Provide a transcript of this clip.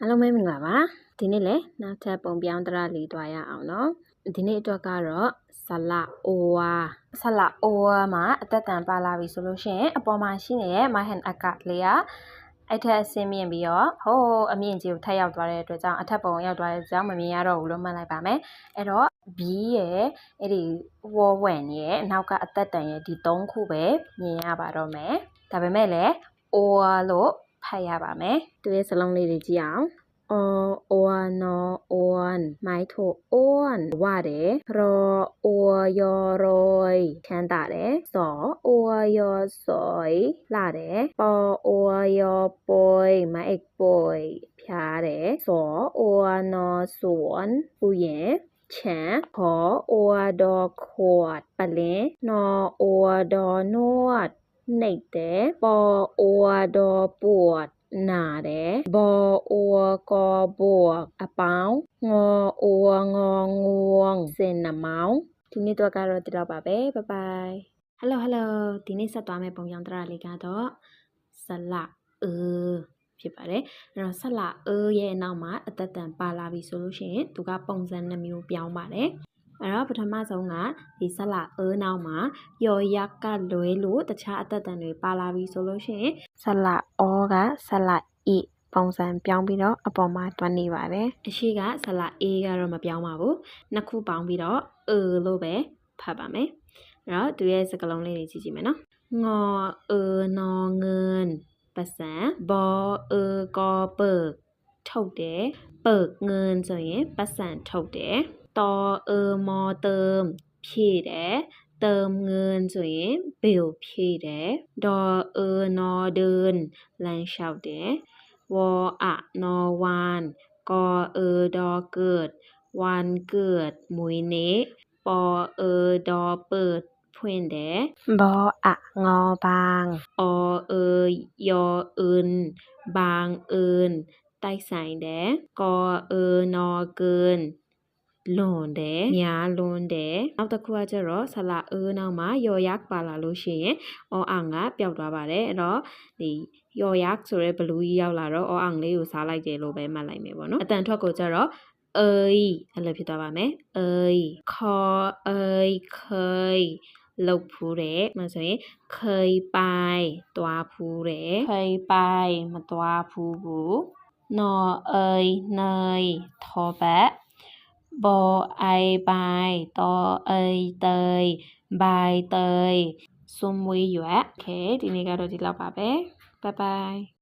အားလုံးပဲမင်္ဂလာပါဒီနေ့လည်းနောက်ထပ်ပုံပြောင်းတရလီသွားရအောင်နော်ဒီနေ့အတွက်ကတော့ဆလာအိုဝါဆလာအိုဝါမှာအသက်တန်ပါလာပြီဆိုလို့ရှိရင်အပေါ်မှာရှိနေတဲ့ my hand အကလေးကအဲ့ထက်အဆင်းမြင့်ပြီးတော့ဟိုးအမြင့်ကြီးကိုထပ်ရောက်သွားတဲ့အတွက်ကြောင့်အထက်ပုံရောက်သွားတဲ့ကြောင့်မမြင်ရတော့ဘူးလို့မှတ်လိုက်ပါမယ်အဲ့တော့ B ရဲ့အဲ့ဒီ wall one ရဲ့နောက်ကအသက်တန်ရဲ့ဒီ၃ခုပဲမြင်ရပါတော့မယ်ဒါပေမဲ့လည်း or လို့ ဖတ်ရပါမယ်သူရဲ့စလုံးလေးတွေကြည့်အောင် o o no on မိုက်ထို on ဝတယ်ရော o ယောရိုยချမ်းသာတယ်စော o ယောစောยလာတယ်ပေါ် o ယောပွိမိုက်ပွိဖြားတယ်စော o no စွန်ပူရင်ချမ်းခေါ် o ဒေါ်ခွတ်ပလင်းနော် o ဒေါ်နွတ် နှိပ်တယ်ပေါ်အိုဒေါ်ပဝတ်နာတယ်ဘောအိုကောဘဝအပေါင်းငေါအိုငေါငွងစင်နမောင်ဒီနေ့တော့ကတော့ဒီတော့ပါပဲဘိုင်ဘိုင်ဟယ်လိုဟယ်လိုဒီနေ့ဆက်သွားမယ့်ပုံပြောင်းတရလေးကတော့ဆလအဖြစ်ပါတယ်အဲ့တော့ဆက်လာအရဲ့အနောက်မှာအသက်တန်ပါလာပြီဆိုလို့ရှိရင်သူကပုံစံနှမျိုးပြောင်းပါတယ် အဲ့တော့ပထမဆုံးကဒီဆက်လာအနောက်မှာယော်ရက်ကလွဲလို့တခြားအသက်တန်တွေပါလာပြီဆိုလို့ရှိရင်ဆက်လာအောကဆက်လာဤပုံစံပြောင်းပြီးတော့အပေါ်မှာတွန်းနေပါတယ်အရှိကဆက်လာ A ကတော့မပြောင်းပါဘူးနှစ်ခုပေါင်းပြီးတော့ A လို့ပဲဖတ်ပါမယ်အဲ့တော့သူရဲ့စကားလုံးလေးတွေကြည့်ကြည့်မယ်နော်ငေါ်အနော်ငန်ပတ်စံဘောအကောပထုတ်တယ်ပုတ်ငန်ဆိုရင်ပတ်စံထုတ်တယ် ตอเออมอเติมพีเดเติมเงินสวยเปิวพีเดดอเออนอเดินแรงชาวแดวออะนอวานกอเออดอเกิด วันเกิดมุยเนปอเออดอเปิดเพื่อนแดบออะงอบางอเออยอเอินบางเอินใต้สายแดกอเออนอเกิน လွန်တယ်ညာလွန်တယ်နောက်တစ်ခုကကျတော့ဆလာအးနောက်မှာယော်ရက်ပါလာလို့ရှိရင်အော်အောင်ကပျောက်သွားပါတယ်အဲ့တော့ဒီယော်ရက်ဆိုရဲဘလူးကြီးရောက်လာတော့အော်အောင်လေးကိုစားလိုက်တယ်လို့ပဲမှတ်လိုက်မယ်ပေါ့နော်အတန်ထွက်ကိုကျတော့အေးအဲ့လိုဖြစ်သွားပါမယ်အေးခေါ်အေးခေးလုတ်ဖူးတယ်မဆိုရင်ခေးပိုင်တွားဖူးတယ်ခေးပိုင်မတွားဖူးဘူးနော်အေးနေထောပတ် บอไอใบตอเอยเตยใบเตยซุมวีหยะโอเค ทีนี้ก็ดูที่เราปะเบ๊บายบาย